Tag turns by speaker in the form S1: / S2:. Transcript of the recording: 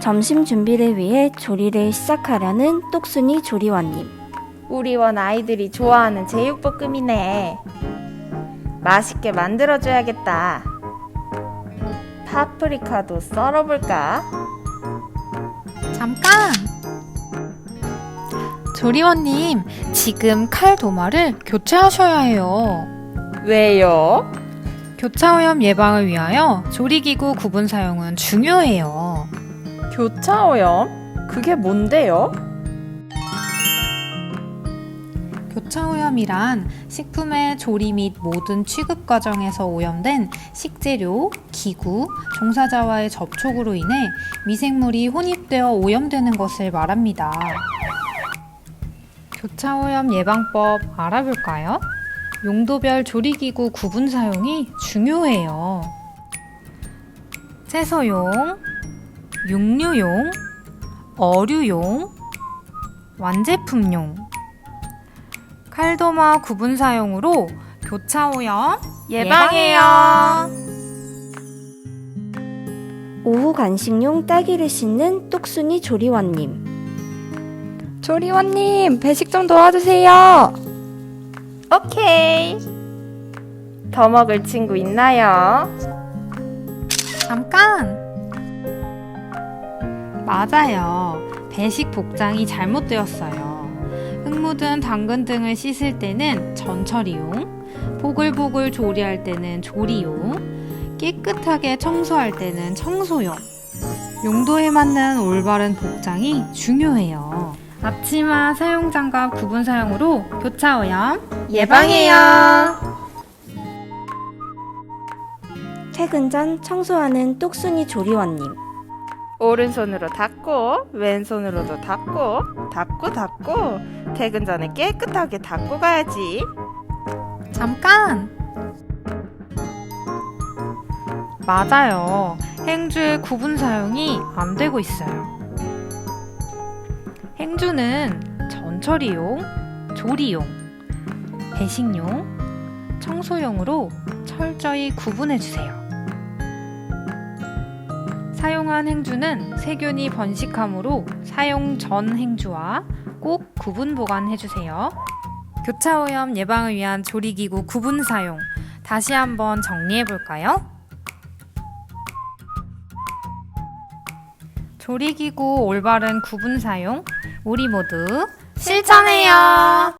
S1: 점심 준비를 위해 조리를 시작하려는 똑순이 조리원님.
S2: 우리 원 아이들이 좋아하는 제육볶음이네. 맛있게 만들어줘야겠다. 파프리카도 썰어볼까?
S3: 잠깐! 조리원님, 지금 칼 도마를 교체하셔야 해요.
S2: 왜요?
S3: 교차 오염 예방을 위하여 조리기구 구분 사용은 중요해요.
S2: 교차오염? 그게 뭔데요?
S3: 교차오염이란 식품의 조리 및 모든 취급 과정에서 오염된 식재료, 기구, 종사자와의 접촉으로 인해 미생물이 혼입되어 오염되는 것을 말합니다. 교차오염 예방법 알아볼까요? 용도별 조리기구 구분 사용이 중요해요. 채소용, 육류용, 어류용, 완제품용, 칼도마 구분 사용으로 교차오염 예방해요.
S1: 오후 간식용 딸기를 씻는 똑순이 조리원님.
S4: 조리원님, 배식 좀 도와주세요.
S2: 오케이. 더 먹을 친구 있나요?
S3: 잠깐! 맞아요. 배식 복장이 잘못되었어요. 흙 묻은 당근 등을 씻을 때는 전처리용, 보글보글 조리할 때는 조리용, 깨끗하게 청소할 때는 청소용. 용도에 맞는 올바른 복장이 중요해요. 앞치마 사용 장갑 구분 사용으로 교차 오염
S2: 예방해요.
S1: 퇴근 전 청소하는 똑순이 조리원님.
S2: 오른손으로 닦고 왼손으로도 닦고 닦고 닦고 퇴근 전에 깨끗하게 닦고 가야지.
S3: 잠깐! 맞아요. 행주의 구분 사용이 안 되고 있어요. 행주는 전처리용, 조리용, 배식용, 청소용으로 철저히 구분해 주세요. 사용한 행주는 세균이 번식하므로 사용 전 행주와 꼭 구분 보관해 주세요. 교차 오염 예방을 위한 조리기구 구분 사용 다시 한번 정리해 볼까요? 조리기구 올바른 구분 사용 우리 모두 실천해요.